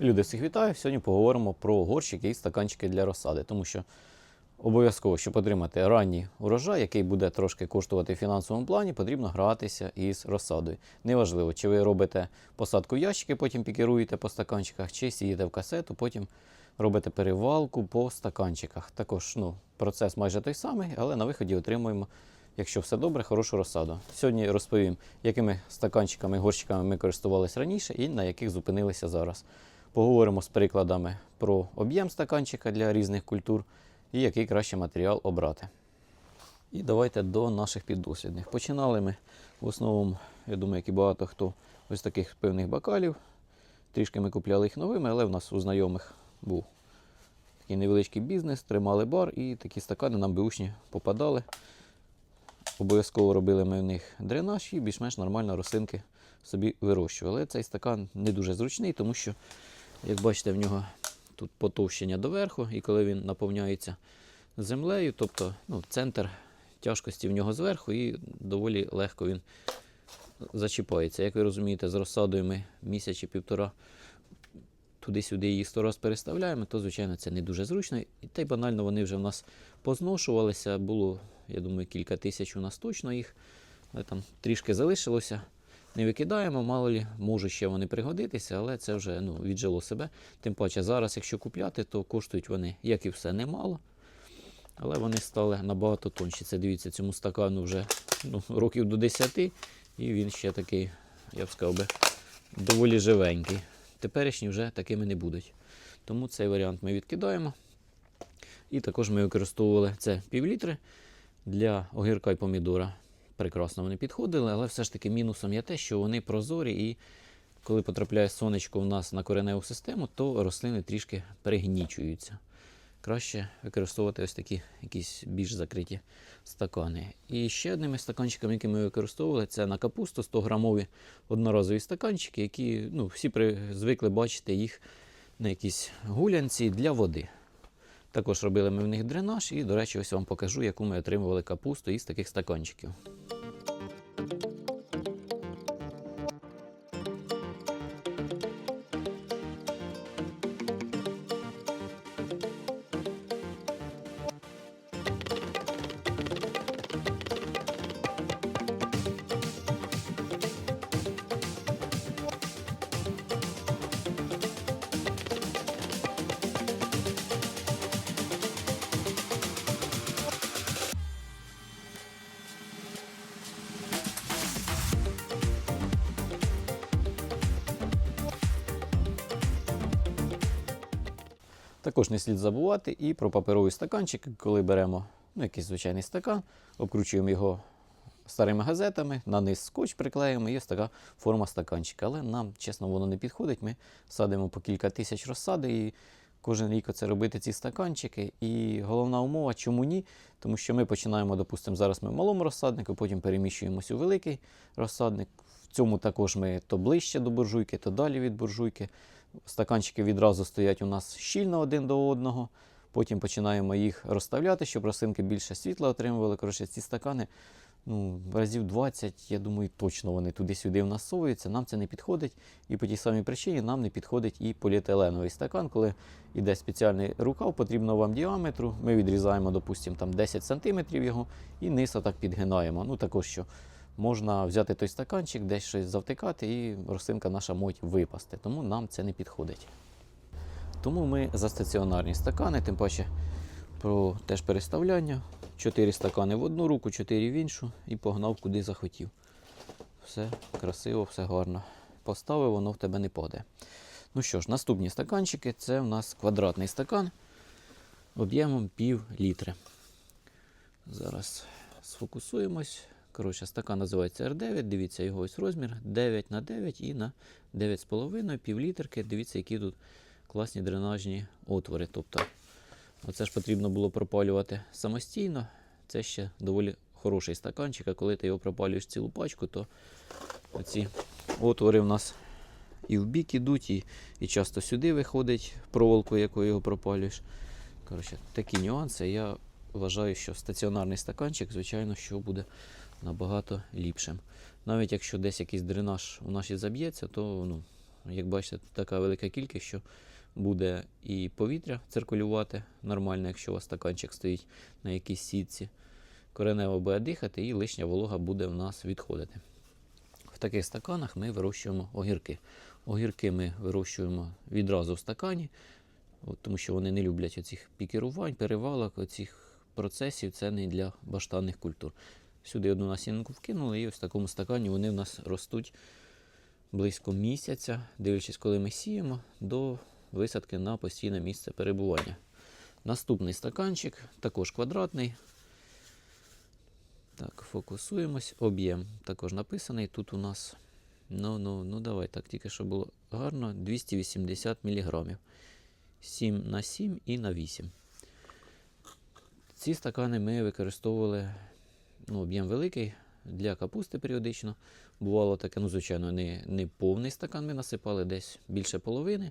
Люди всіх вітаю. Сьогодні поговоримо про горщики і стаканчики для розсади, тому що обов'язково, щоб отримати ранній урожай, який буде трошки коштувати в фінансовому плані, потрібно гратися із розсадою. Неважливо, чи ви робите посадку ящики, потім пікіруєте по стаканчиках, чи сієте в касету, потім робите перевалку по стаканчиках. Також ну, процес майже той самий, але на виході отримуємо, якщо все добре, хорошу розсаду. Сьогодні розповім, якими стаканчиками, горщиками ми користувалися раніше і на яких зупинилися зараз. Поговоримо з прикладами про об'єм стаканчика для різних культур і який краще матеріал обрати. І давайте до наших піддослідних. Починали ми в основному, я думаю, як і багато хто, ось таких певних бокалів. Трішки ми купляли їх новими, але в нас у знайомих був такий невеличкий бізнес, тримали бар і такі стакани нам беушні попадали. Обов'язково робили ми в них дренаж і більш-менш нормально рослинки собі вирощували. Цей стакан не дуже зручний, тому що, як бачите, в нього тут потовщення доверху, і коли він наповняється землею, тобто ну, центр тяжкості в нього зверху, і доволі легко він зачіпається. Як ви розумієте, з розсадою ми місяць чи півтора туди-сюди її сто раз переставляємо, то, звичайно, це не дуже зручно. І та й банально вони вже в нас позношувалися. Було, я думаю, кілька тисяч у нас точно їх. Але там трішки залишилося. Не викидаємо, мало лі, можуть ще вони пригодитися, але це вже ну, віджило себе. Тим паче, зараз, якщо купляти, то коштують вони, як і все, немало. Але вони стали набагато тонші. Це дивіться, цьому стакану вже ну, років до 10, і він ще такий, я б сказав би, доволі живенький. Теперішні вже такими не будуть. Тому цей варіант ми відкидаємо. І також ми використовували це півлітри для огірка і помідора. Прекрасно вони підходили, але все ж таки мінусом є те, що вони прозорі, і коли потрапляє сонечко в нас на кореневу систему, то рослини трішки перегнічуються. Краще використовувати ось такі якісь більш закриті стакани. І ще одними стаканчиками, які ми використовували, це на капусту 100 грамові одноразові стаканчики, які ну, всі звикли бачити їх на якійсь гулянці для води. Також робили ми в них дренаж, і, до речі, ось вам покажу, яку ми отримували капусту із таких стаканчиків. Також не слід забувати і про паперовий стаканчик, коли беремо ну, якийсь звичайний стакан, обкручуємо його старими газетами, на низ скотч приклеїмо, є така форма стаканчика. Але нам, чесно, воно не підходить. Ми садимо по кілька тисяч розсади і кожен рік це робити ці стаканчики. І головна умова, чому ні? Тому що ми починаємо, допустимо, зараз ми в малому розсаднику, потім переміщуємось у великий розсадник. В цьому також ми то ближче до буржуйки, то далі від буржуйки. Стаканчики відразу стоять у нас щільно один до одного. Потім починаємо їх розставляти, щоб рослинки більше світла отримували. Коротше, ці стакани ну, разів 20, я думаю, точно вони туди-сюди в нас совуються. Нам це не підходить. І по тій самій причині нам не підходить і поліетиленовий стакан, коли йде спеціальний рукав, потрібно вам діаметру. Ми відрізаємо, допустимо, там 10 см його і низ так підгинаємо. Ну, також що можна взяти той стаканчик, десь щось завтикати, і рослинка наша може випасти. Тому нам це не підходить. Тому ми за стаціонарні стакани, тим паче про теж переставляння. Чотири стакани в одну руку, чотири в іншу і погнав куди захотів. Все красиво, все гарно. Поставив, воно в тебе не падає. Ну що ж, наступні стаканчики це у нас квадратний стакан об'ємом пів літри. Зараз сфокусуємось. Коротше, стакан називається R9. Дивіться його ось розмір 9 на 9 і на 9,5 півлітерки. Дивіться, які тут класні дренажні отвори. Тобто, оце ж потрібно було пропалювати самостійно. Це ще доволі хороший стаканчик, а коли ти його пропалюєш цілу пачку, то оці отвори в нас і в бік ідуть, і, і часто сюди виходить проволоку, якою його пропалюєш. Коротше, такі нюанси. Я вважаю, що стаціонарний стаканчик, звичайно, що буде набагато ліпшим. Навіть якщо десь якийсь дренаж у нас і заб'ється, то ну, як бачите, така велика кількість, що буде і повітря циркулювати нормально, якщо у вас стаканчик стоїть на якійсь сітці. Коренево буде дихати і лишня волога буде в нас відходити. В таких стаканах ми вирощуємо огірки. Огірки ми вирощуємо відразу в стакані, тому що вони не люблять оцих пікерувань, перевалок, оцих процесів. Це не для баштанних культур. Сюди одну насінинку вкинули, і ось в такому стакані вони в нас ростуть близько місяця, дивлячись, коли ми сіємо, до висадки на постійне місце перебування. Наступний стаканчик, також квадратний. Так, фокусуємось. Об'єм також написаний. Тут у нас, ну, ну, ну давай, так, тільки що було гарно, 280 мг. 7 на 7 і на 8. Ці стакани ми використовували, ну, об'єм великий для капусти періодично. Бувало таке, ну, звичайно, не, не повний стакан ми насипали, десь більше половини.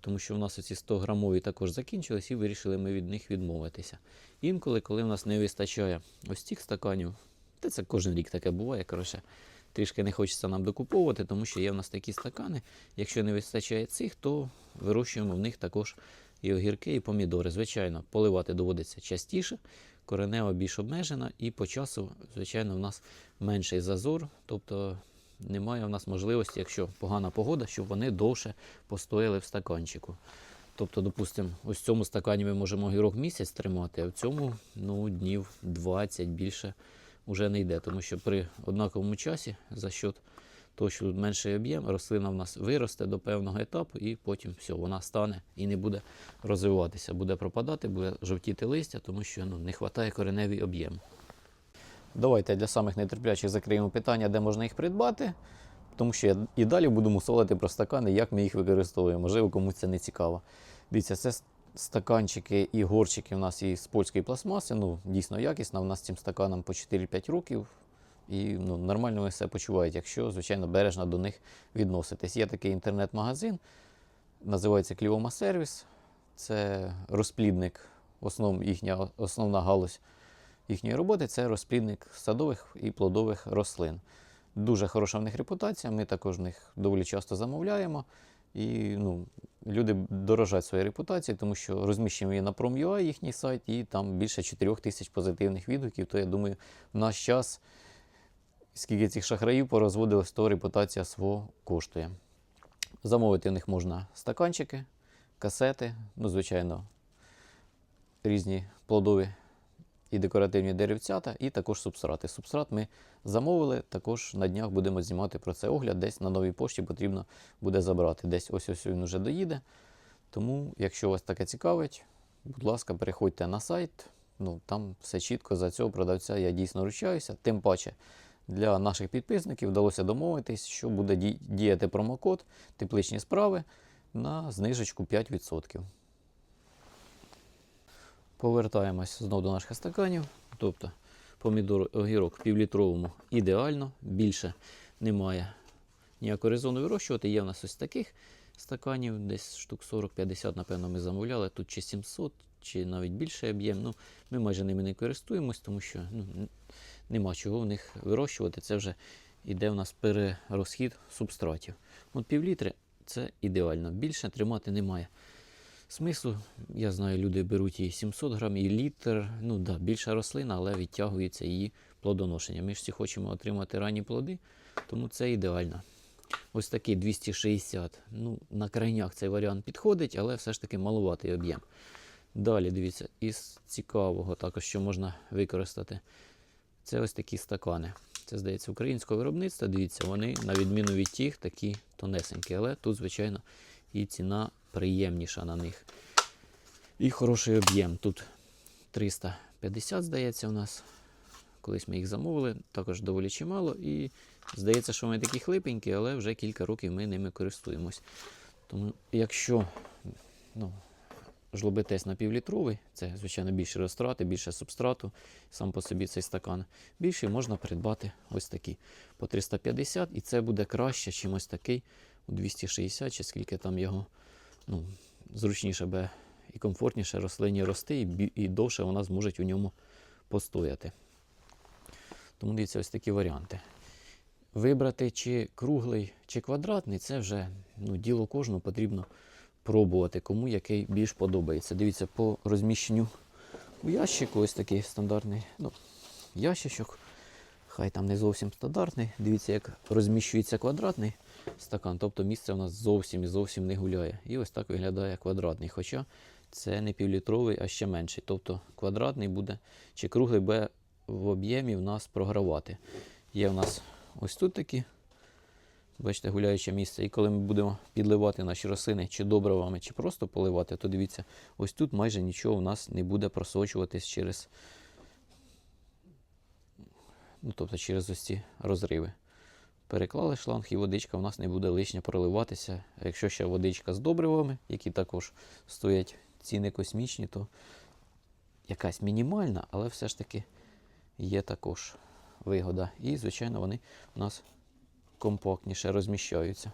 Тому що в нас оці 100 грамові також закінчились і вирішили ми від них відмовитися. Інколи, коли в нас не вистачає ось цих стаканів, та це кожен рік таке буває, коротше, трішки не хочеться нам докуповувати, тому що є в нас такі стакани. Якщо не вистачає цих, то вирощуємо в них також і огірки, і помідори. Звичайно, поливати доводиться частіше, коренева більш обмежена, і по часу, звичайно, в нас менший зазор. Тобто немає в нас можливості, якщо погана погода, щоб вони довше постояли в стаканчику. Тобто, допустимо, ось в цьому стакані ми можемо огірок місяць тримати, а в цьому ну, днів 20 більше вже не йде. Тому що при однаковому часі за счет того, що тут менший об'єм, рослина в нас виросте до певного етапу, і потім все, вона стане і не буде розвиватися, буде пропадати, буде жовтіти листя, тому що ну, не вистачає кореневий об'єм. Давайте для самих нетерплячих закриємо питання, де можна їх придбати. Тому що я і далі буду мусолити про стакани, як ми їх використовуємо. Можливо, комусь це не цікаво. Дивіться, це стаканчики і горчики у нас і з польської пластмаси. Ну, дійсно якісна. У нас цим стаканам по 4-5 років. І ну, нормально вони себе почувають, якщо, звичайно, бережно до них відноситись. Є такий інтернет-магазин, називається Кліома Сервіс. Це розплідник, основ, їхня основна галузь їхньої роботи це розплідник садових і плодових рослин. Дуже хороша в них репутація. Ми також в них доволі часто замовляємо. І ну, люди дорожать своєю репутацією, тому що розміщуємо її на Prom.ua, їхній сайт, і там більше 4 тисяч позитивних відгуків. То я думаю, в наш час, скільки цих шахраїв порозводилось, то репутація свого коштує. Замовити в них можна стаканчики, касети, ну, звичайно, різні плодові і декоративні деревцята, і також субстрати. Субстрат ми замовили, також на днях будемо знімати про це огляд. Десь на новій пошті потрібно буде забрати. Десь ось ось він вже доїде. Тому, якщо вас таке цікавить, будь ласка, переходьте на сайт. Ну, там все чітко за цього продавця я дійсно ручаюся. Тим паче для наших підписників вдалося домовитись, що буде діяти промокод тепличні справи на знижечку 5%. Повертаємось знову до наших стаканів. Тобто помідор огірок півлітровому ідеально, більше немає ніякого резону вирощувати. Є в нас ось таких стаканів, десь штук 40-50, напевно, ми замовляли. Тут чи 700, чи навіть більше об'єм. Ну, ми майже ними не користуємось, тому що ну, нема чого в них вирощувати. Це вже йде в нас перерозхід субстратів. От півлітри це ідеально. Більше тримати немає. Смислу, я знаю, люди беруть і 700 грам, і літр. Ну да, більша рослина, але відтягується її плодоношення. Ми ж всі хочемо отримати ранні плоди, тому це ідеально. Ось такий 260. Ну, на крайнях цей варіант підходить, але все ж таки малуватий об'єм. Далі дивіться, із цікавого також, що можна використати. Це ось такі стакани. Це, здається, українського виробництва. Дивіться, вони, на відміну від тих, такі тонесенькі. Але тут, звичайно, і ціна приємніша на них. І хороший об'єм. Тут 350, здається, у нас. Колись ми їх замовили, також доволі чимало. І здається, що вони такі хлипенькі, але вже кілька років ми ними користуємось. Тому, якщо ну, жлобитесь на півлітровий, це, звичайно, більше розтрати, більше субстрату, сам по собі цей стакан більший, можна придбати ось такі по 350, і це буде краще, чим ось такий у 260, чи скільки там його ну, зручніше буде і комфортніше рослині рости, і, і довше вона зможе у ньому постояти. Тому дивіться, ось такі варіанти. Вибрати чи круглий, чи квадратний, це вже ну, діло кожного потрібно пробувати, кому який більш подобається. Дивіться, по розміщенню у ящику ось такий стандартний ну, ящичок. Хай там не зовсім стандартний. Дивіться, як розміщується квадратний стакан, тобто місце у нас зовсім і зовсім не гуляє. І ось так виглядає квадратний. Хоча це не півлітровий, а ще менший. Тобто квадратний буде чи круглий буде в об'ємі в нас програвати. Є в нас ось тут такі, бачите, гуляюче місце. І коли ми будемо підливати наші рослини чи добривами, чи просто поливати, то дивіться, ось тут майже нічого в нас не буде просочуватись через, ну, тобто через ось ці розриви. Переклали шланг і водичка в нас не буде лишня проливатися. Якщо ще водичка з добривами, які також стоять ціни космічні, то якась мінімальна, але все ж таки є також вигода. І, звичайно, вони у нас компактніше розміщаються.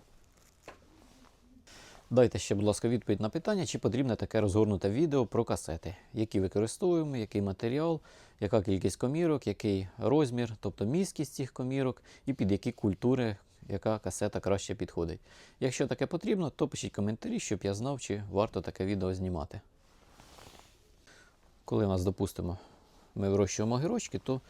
Dайте ще, будь ласка, відповідь на питання, чи потрібне таке розгорнуте відео про касети, які використовуємо, який матеріал, яка кількість комірок, який розмір, тобто міськість цих комірок і під які культури яка касета краще підходить. Якщо таке потрібно, то пишіть коментарі, щоб я знав, чи варто таке відео знімати. Коли у нас, допустимо, ми вирощуємо огірочки, то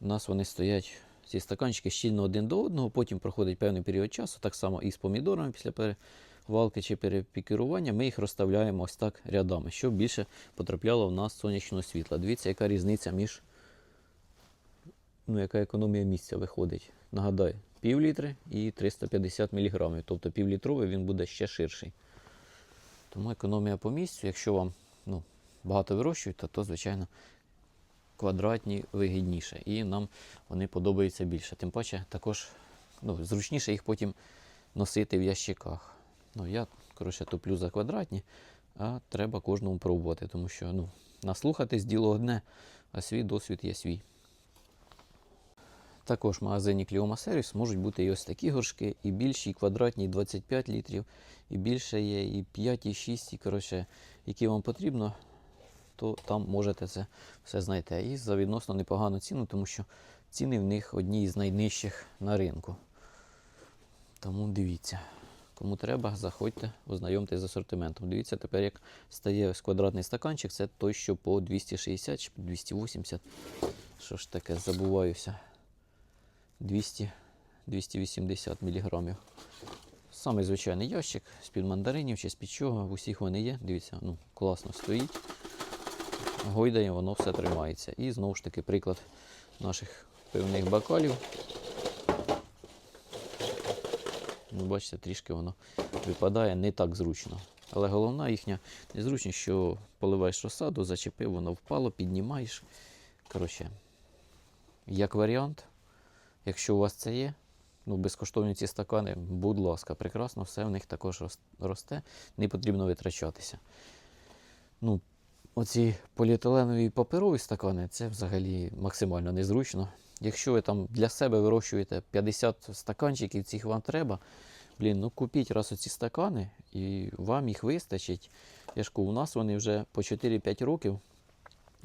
у нас вони стоять, ці стаканчики щільно один до одного, потім проходить певний період часу, так само і з помідорами після перевалки чи перепікірування, ми їх розставляємо ось так рядами, щоб більше потрапляло в нас сонячного світла. Дивіться, яка різниця між, ну, яка економія місця виходить. Нагадаю, пів літри і 350 мг, тобто півлітровий він буде ще ширший. Тому економія по місцю, якщо вам ну, багато вирощуєте, то, звичайно, квадратні вигідніше. І нам вони подобаються більше. Тим паче також ну, зручніше їх потім носити в ящиках. Ну, Я коротше, топлю за квадратні, а треба кожному пробувати, тому що ну, наслухатись діло одне, а свій досвід є свій. Також в магазині Кліома Сервіс можуть бути і ось такі горшки, і більші, і квадратні, і 25 літрів, і більше є, і 5, і 6, і коротше, які вам потрібно, то там можете це все знайти. І за відносно непогану ціну, тому що ціни в них одні з найнижчих на ринку. Тому дивіться. Кому треба, заходьте, ознайомтесь з асортиментом. Дивіться, тепер як стає ось квадратний стаканчик, це той, що по 260 чи по 280. Що ж таке, забуваюся. 200-280 мг. Самий звичайний ящик з-під мандаринів чи з-під чого, усіх вони є. Дивіться, ну, класно стоїть. Гойдає, воно все тримається. І знову ж таки приклад наших пивних бокалів. Ну, бачите, трішки воно випадає не так зручно. Але головна їхня незручність, що поливаєш розсаду, зачепив, воно впало, піднімаєш. Коротше, як варіант, якщо у вас це є, ну, безкоштовні ці стакани, будь ласка, прекрасно, все в них також росте, не потрібно витрачатися. Ну, оці поліетиленові паперові стакани це взагалі максимально незручно. Якщо ви там для себе вирощуєте 50 стаканчиків, цих вам треба, блін, ну купіть раз оці стакани і вам їх вистачить. Я ж кажу, у нас вони вже по 4-5 років,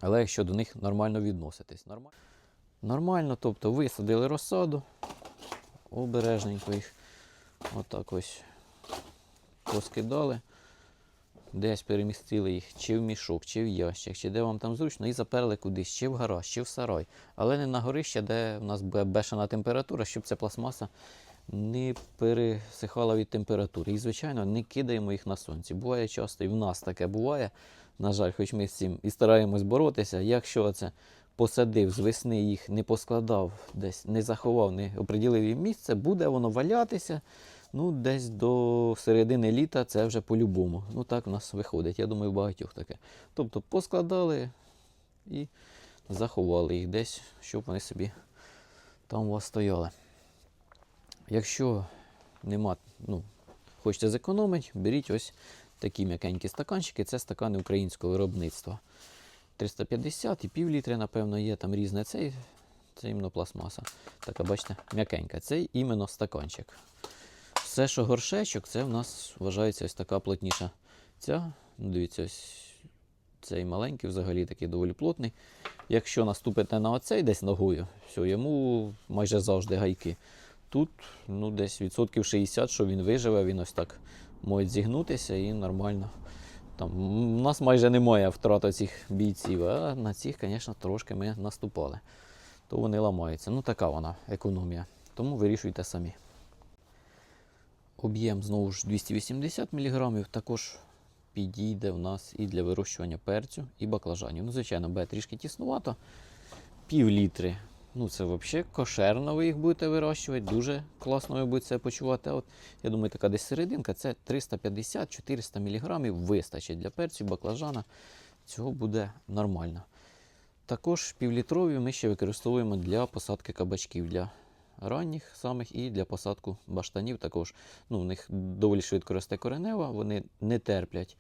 але якщо до них нормально відноситись. Нормально, нормально тобто висадили розсаду, обережненько їх отак ось поскидали. Десь перемістили їх чи в мішок, чи в ящик, чи де вам там зручно, і заперли кудись, чи в гараж, чи в сарай. Але не на горище, де в нас бешена температура, щоб ця пластмаса не пересихала від температури. І, звичайно, не кидаємо їх на сонці. Буває часто, і в нас таке буває. На жаль, хоч ми з цим і стараємось боротися. Якщо це посадив з весни, їх не поскладав, десь не заховав, не оприділив їм місце, буде воно валятися. Ну, десь до середини літа це вже по-любому. Ну так в нас виходить. Я думаю, в багатьох таке. Тобто поскладали і заховали їх десь, щоб вони собі там у вас стояли. Якщо нема, ну, хочете зекономити, беріть ось такі м'якенькі стаканчики. Це стакани українського виробництва. 350 і пів літри, напевно, є там різне. Це, це іменно пластмаса. Така, бачите, м'якенька. Це іменно стаканчик. Все, що горшечок, це в нас вважається ось така плотніша ця. Ну, дивіться, ось цей маленький, взагалі такий доволі плотний. Якщо наступите на оцей десь ногою, все, йому майже завжди гайки. тут ну, десь відсотків 60, що він виживе, він ось так може зігнутися і нормально. Там, у нас майже немає втрат цих бійців, а на цих, звісно, трошки ми наступали. То вони ламаються. Ну, така вона економія. Тому вирішуйте самі. Об'єм знову ж 280 мг, також підійде в нас і для вирощування перцю і баклажанів. Ну, звичайно, буде трішки тіснувато. Пів літри. Ну, це взагалі кошерно ви їх будете вирощувати. Дуже класно ви будете себе почувати. А От, я думаю, така десь серединка це 350-400 мг вистачить для перцю баклажана. Цього буде нормально. Також півлітрові ми ще використовуємо для посадки кабачків для ранніх самих і для посадку баштанів також. Ну, в них доволі швидко росте коренева, вони не терплять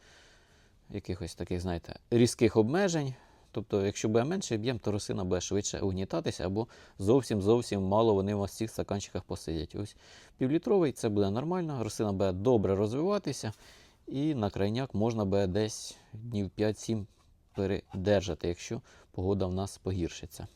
якихось таких, знаєте, різких обмежень. Тобто, якщо буде менший об'єм, то рослина буде швидше угнітатися, або зовсім зовсім мало вони у вас в цих стаканчиках посидять. Ось півлітровий це буде нормально, рослина буде добре розвиватися, і на крайняк можна буде десь днів 5-7 передержати, якщо погода в нас погіршиться.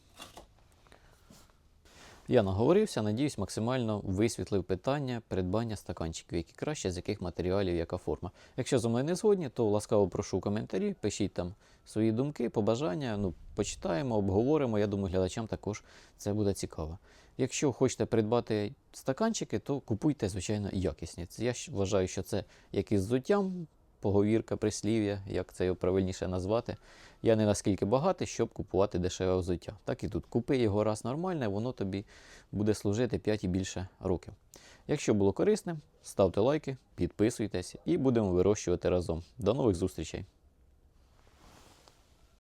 Я наговорився, надіюсь, максимально висвітлив питання придбання стаканчиків, які краще, з яких матеріалів, яка форма. Якщо зі мною не згодні, то ласкаво прошу коментарі, пишіть там свої думки, побажання. Ну, почитаємо, обговоримо. Я думаю, глядачам також це буде цікаво. Якщо хочете придбати стаканчики, то купуйте, звичайно, якісні. Я вважаю, що це як із взуттям, поговірка, прислів'я, як це його правильніше назвати. Я не наскільки багатий, щоб купувати дешеве взуття. Так і тут купи його раз нормальне, воно тобі буде служити 5 і більше років. Якщо було корисним, ставте лайки, підписуйтесь і будемо вирощувати разом. До нових зустрічей!